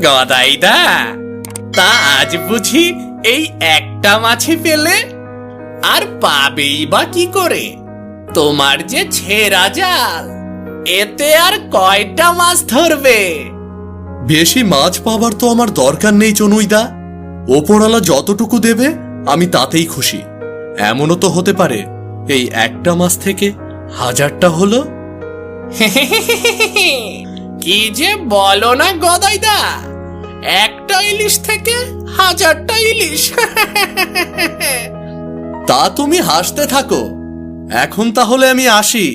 গদাইদা তা আজ বুঝি এই একটা মাছি পেলে? আর পাবেই বা কি করে? তোমার যে ছেঁড়া জাল এতে আর কয়টা মাছ ধরবে? বেশি মাছ পাবার তো আমার দরকার নেই চনুইদা ওপরওয়ালা যতটুকু দেবে আমি তাতেই খুশি। এমনও তো হতে পারে এই একটা মাছ থেকে হাজারটা হলো? কি যে বলো না গদাইদা? একটা ইলিশ থেকে হাজারটা ইলিশ। তা তুমি হাসতে থাকো। এখন তাহলে আমি আসি।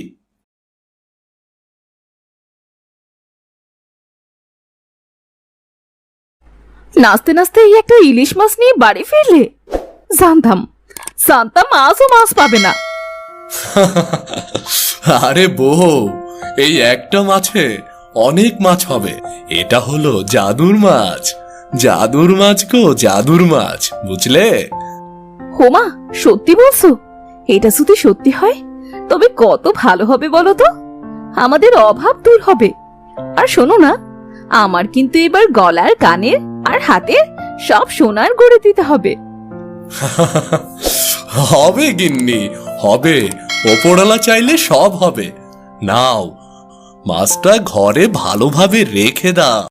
নাচতে নাচতে এই একটা ইলিশ মাছ নিয়ে বাড়ি ফিরলে? জানতাম জানতাম আজও মাছ পাবে না। আরে বউ এই একটা মাছে অনেক মাছ হবে। এটা হলো জাদুর মাছ। জাদুর মাছ গো জাদুর মাছ বুঝলে? হোমা সত্যি বলছো? এটা যদি সত্যি হয় তবে কত ভালো হবে বলো তো? আমাদের অভাব দূর হবে। আর শোনো না আমার কিন্তু এবার গলার কানের আর হাতের সব সোনার গড়ে দিতে হবে। হবে গিন্নি হবে। ওপরওয়ালা চাইলে সব হবে। নাও মাছটা ঘরে ভালোভাবে রেখে দাও।